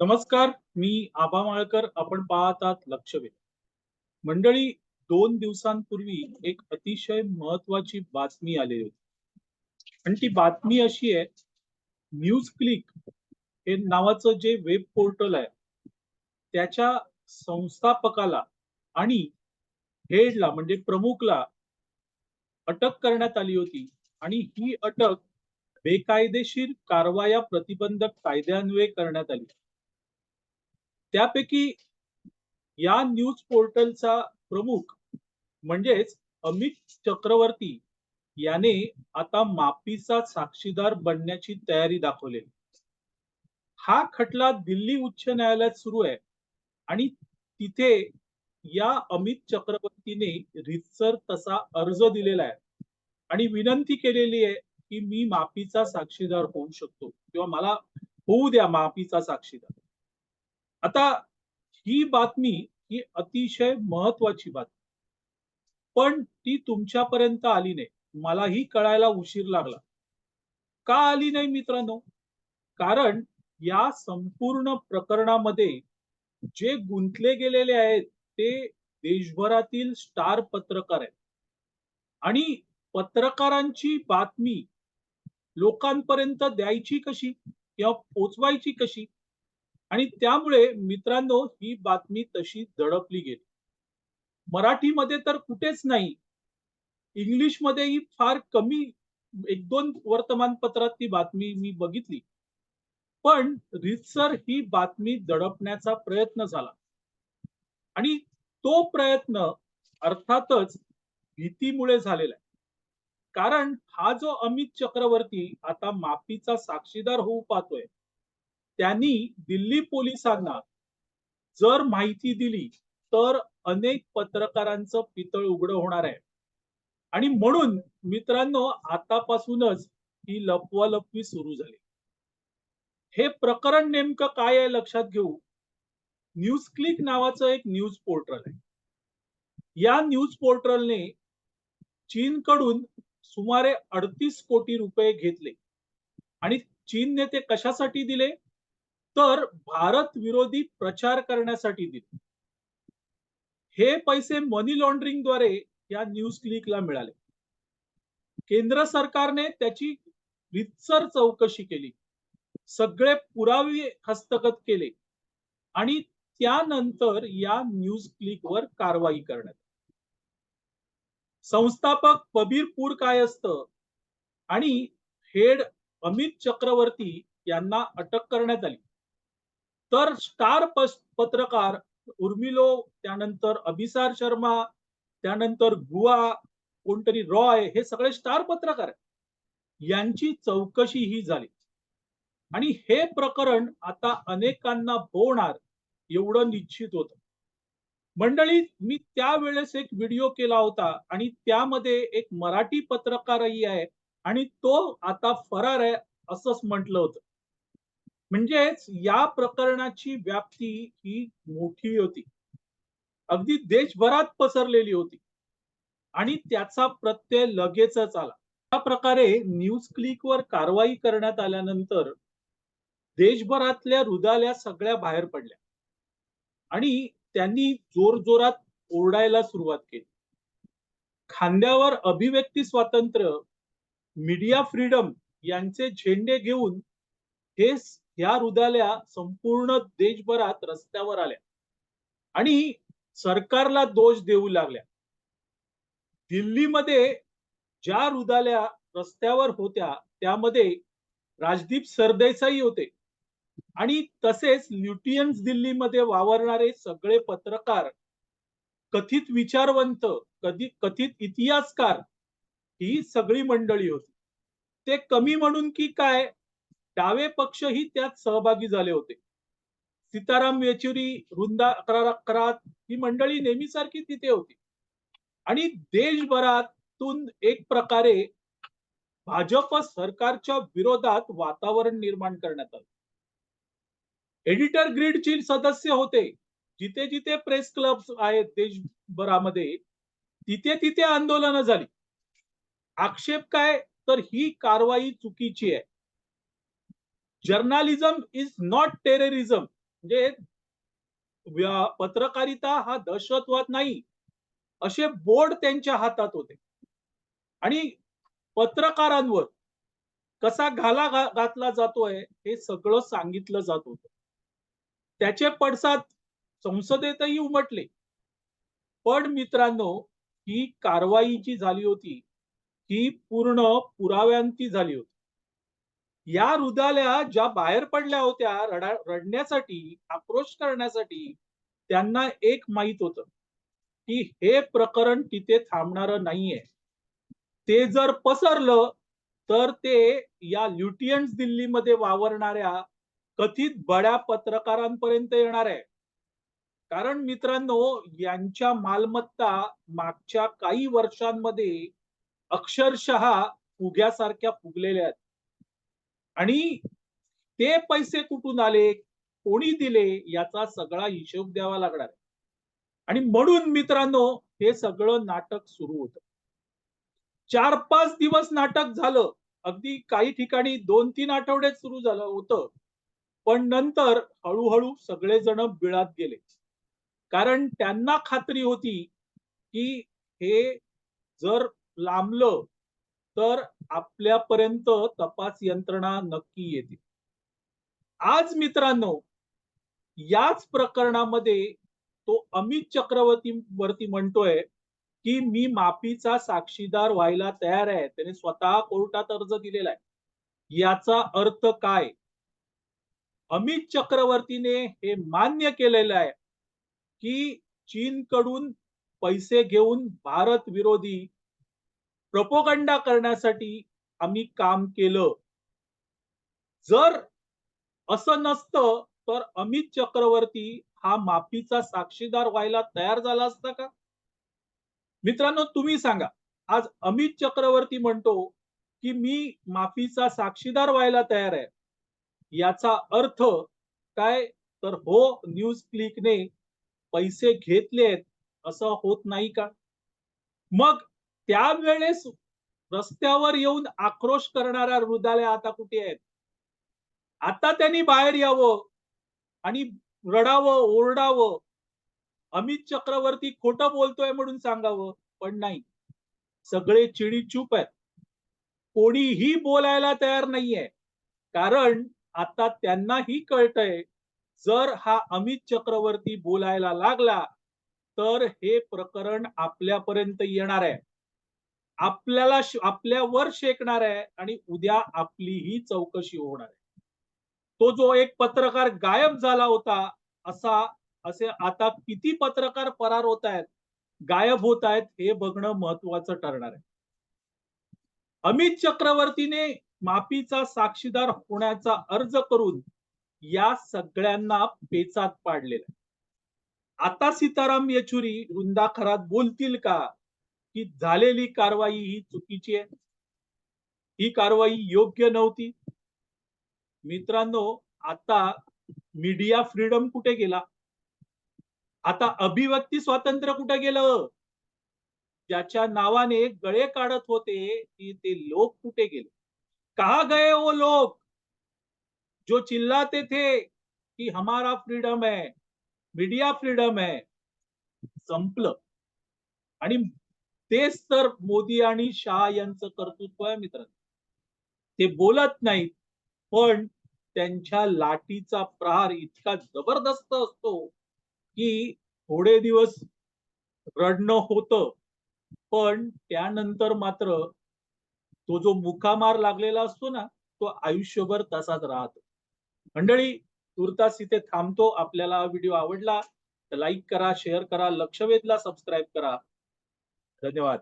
नमस्कार मी आबा माळकर. आपण पाहतात लक्षवेध. मंडळी दोन दिवसांपूर्वी एक अतिशय महत्वाची बातमी आलेली होती. आणि ती बातमी अशी आहे न्यूज क्लिक हे नावाचं जे वेब पोर्टल आहे त्याच्या संस्थापकाला आणि हेडला म्हणजे प्रमुखला अटक करण्यात आली होती. आणि ही अटक बेकायदेशीर कारवाया प्रतिबंधक कायद्यान्वये करण्यात आली. त्यापैकी या न्यूज पोर्टलचा प्रमुख म्हणजेच अमित चक्रवर्ती याने आता माफीचा साक्षीदार बनण्याची तयारी दाखवलेली हा खटला दिल्ली उच्च न्यायालयात सुरू आहे आणि तिथे या अमित चक्रवर्तीने रितसर तसा अर्ज दिलेला आहे. आणि विनंती केलेली आहे की मी माफीचा साक्षीदार होऊ शकतो किंवा मला होऊ द्या माफीचा साक्षीदार. आता ही बातमी ही अतिशय महत्वाची बातमी. पण ती तुमच्यापर्यंत आली नाही. मलाही कळायला उशीर लागला. का आली नाही मित्रांनो? कारण या संपूर्ण प्रकरणामध्ये जे गुंतले गेलेले आहेत ते देशभरातील स्टार पत्रकार आहेत. आणि पत्रकारांची बातमी लोकांपर्यंत द्यायची कशी? किंवा पोचवायची कशी? आणि त्यामुळे मित्रांनो ही बातमी तशी दडपली गेली. मराठीमध्ये तर कुठेच नाही. इंग्लिशमध्येही फार कमी एक दोन वर्तमानपत्रात ती बातमी मी बघितली. पण रितसर ही बातमी दडपण्याचा प्रयत्न झाला. आणि तो प्रयत्न अर्थातच भीतीमुळे झालेला आहे. कारण हा जो अमित चक्रवर्ती आता माफीचा साक्षीदार होऊ पाहतोय त्यांनी दिल्ली पोलिसांना जर माहिती दिली तर अनेक पत्रकारांचं पितळ उघड होणार आहे. आणि म्हणून मित्रांनो आतापासूनच ही लपवालपवी सुरू झाली. हे प्रकरण नेमकं काय आहे लक्षात घेऊ? न्यूज क्लिक नावाचं एक न्यूज पोर्टल आहे. या न्यूज पोर्टलने चीनकडून सुमारे अडतीस कोटी रुपये घेतले. आणि चीनने ते कशासाठी दिले? तर भारत विरोधी प्रचार करण्यासाठी दिले. हे पैसे मनी लॉन्ड्रिंगद्वारे या न्यूज क्लिकला मिळाले. केंद्र सरकारने त्याची रितसर चौकशी केली. सगळे पुरावे हस्तगत केले. आणि त्यानंतर या न्यूज क्लिकवर कारवाई करण्यात संस्थापक कबीरपूर काय असतं आणि हेड अमित चक्रवर्ती यांना अटक करण्यात आली. तर स्टार पत्रकार उर्मिलो त्यानंतर अभिसार शर्मा त्यानंतर गुआ कोणतरी रॉय हे सगळे स्टार पत्रकार यांची चौकशी ही झाली. आणि हे प्रकरण आता अनेकांना होणार एवढं निश्चित होत. मंडळी मी त्यावेळेस एक व्हिडिओ केला होता आणि त्यामध्ये एक मराठी पत्रकारही आहे आणि तो आता फरार आहे असंच म्हटलं होतं. म्हणजेच या प्रकरणाची व्याप्ती ही मोठी होती. अगदी देशभरात पसरलेली होती. आणि त्याचा प्रत्यय लगेचच आला. त्या प्रकारे न्यूज क्लिकवर कारवाई करण्यात आल्यानंतर देशभरातल्या रुदाल्या सगळ्या बाहेर पडल्या. आणि त्यांनी जोरजोरात ओरडायला सुरुवात केली. खांद्यावर अभिव्यक्ती स्वातंत्र्य मीडिया फ्रीडम यांचे झेंडे घेऊन हे ह्या रुदाल्या संपूर्ण देशभरात रस्त्यावर आल्या. आणि सरकारला दोष देऊ लागल्या. दिल्लीमध्ये ज्या रुदाल्या रस्त्यावर होत्या त्यामध्ये राजदीप सरदेसाई होते. आणि तसेच ल्युटियन्स दिल्लीमध्ये वावरणारे सगळे पत्रकार कथित विचारवंत कधी कथित इतिहासकार ही सगळी मंडळी होती. ते कमी म्हणून की काय? डावे पक्षही त्यात सहभागी झाले होते. सीताराम येचुरी वृंदा करात ही मंडळी नेहमीसारखी तिथे होती. आणि देशभरातून एक प्रकारे भाजप सरकारच्या विरोधात वातावरण निर्माण करण्यात आलं. एडिटर ग्रीडची सदस्य होते. जिथे जिथे प्रेस क्लब आहेत देशभरामध्ये तिथे तिथे आंदोलनं झाली. आक्षेप काय? तर ही कारवाई चुकीची आहे. Journalism is not terrorism. म्हणजे व्या- पत्रकारिता हा दहशतवाद नाही. असे बोर्ड त्यांच्या हातात होते. आणि पत्रकारांवर कसा घाला घातला जातोय हे सगळं सांगितलं जात होतं. त्याचे पडसाद संसदेतही उमटले. पण मित्रांनो ही कारवाई जी झाली होती. ही पूर्ण पुराव्यांची झाली होती. या हृदयाला ज्या बाहेर पडल्या होत्या रडा रडण्यासाठी आक्रोश करण्यासाठी त्यांना एक माहीत होतं की हे प्रकरण तिथे थांबणार नाहीये. ते जर पसरलं तर ते या ल्युटियन्स दिल्लीमध्ये वावरणाऱ्या कथित बड्या पत्रकारांपर्यंत येणार आहे. कारण मित्रांनो यांच्या मालमत्ता मागच्या काही वर्षांमध्ये अक्षरशः फुग्यासारख्या फुगलेल्या आहेत. आणि ते पैसे कुठून आले कोणी दिले याचा सगळा हिशोब द्यावा लागणार. आणि म्हणून मित्रांनो हे सगळं नाटक सुरू होतं. चार पाच दिवस नाटक झालं. अगदी काही ठिकाणी दोन तीन आठवडे सुरू झालं होतं. पण नंतर हळूहळू सगळेजण बिळात गेले. कारण त्यांना खात्री होती की हे जर लांबलं तर आपल्यापर्यंत तपास यंत्रणा नक्की येते. आज मित्रांनो याच प्रकरणामध्ये तो अमित चक्रवर्ती वरती म्हणतोय की मी माफीचा साक्षीदार व्हायला तयार आहे. त्याने स्वतः कोर्टात अर्ज दिलेला आहे. याचा अर्थ काय? अमित चक्रवर्तीने हे मान्य केलेलं आहे की चीनकडून पैसे घेऊन भारत विरोधी प्रपोगंडा करण्यासाठी आम्ही काम केलं. जर असं नसतं तर अमित चक्रवर्ती हा माफीचा साक्षीदार व्हायला तयार झाला असता का? मित्रांनो तुम्ही सांगा. आज अमित चक्रवर्ती म्हणतो की मी माफीचा साक्षीदार व्हायला तयार आहे. याचा अर्थ काय? तर हो न्यूज क्लिकने पैसे घेतलेत असं होत नाही का? मग त्यावेळेस रस्त्यावर येऊन आक्रोश करणाऱ्या हृदयालय आता कुठे आहेत? आता त्यांनी बाहेर यावं आणि रडावं ओरडावं. अमित चक्रवर्ती खोटं बोलतोय म्हणून सांगावं पण नाही. सगळे चिडी चूप आहेत. कोणीही बोलायला तयार नाहीये. कारण आता त्यांनाही कळतंय जर हा अमित चक्रवर्ती बोलायला लागला तर हे प्रकरण आपल्यापर्यंत येणार आहे. आपल्याला आपल्यावर शेकणार आहे आणि उद्या आपलीही चौकशी होणार आहे. तो जो एक पत्रकार गायब झाला होता असा असे आता किती पत्रकार फरार होत आहेत गायब होत आहेत हे बघणं महत्वाचं ठरणार आहे. अमित चक्रवर्तीने माफीचा साक्षीदार होण्याचा अर्ज करून या सगळ्यांना पेचात पाडलेला आता सीताराम येचुरी वृंदाखरात बोलतील का? की झालेली कारवाई ही चुकीची आहे. ही कारवाई योग्य नव्हती. मित्रांनो आता मीडिया फ्रीडम कुठे गेला? आता अभिव्यक्ती स्वातंत्र्य कुठे गेलं? ज्याच्या नावाने गळे काढत होते की ते लोक कुठे गेले? कहा गए वो लोग जो चिल्लाते थे कि हमारा फ्रीडम है मीडिया फ्रीडम है संपलं. आणि तेच तर मोदी आणि शहा यांचं कर्तृत्व आहे मित्र ते बोलत नाहीत पण त्यांच्या लाठीचा प्रहार इतका जबरदस्त असतो की थोडे दिवस रडणं होतं पण त्यानंतर मात्र तो जो मुखामार लागलेला असतो ना तो आयुष्यभर तसाच राहतो. मंडळी तुर्तास इथे थांबतो. आपल्याला हा व्हिडिओ आवडला तर लाईक करा शेअर करा लक्ष वेधला सबस्क्राईब करा. धन्यवाद.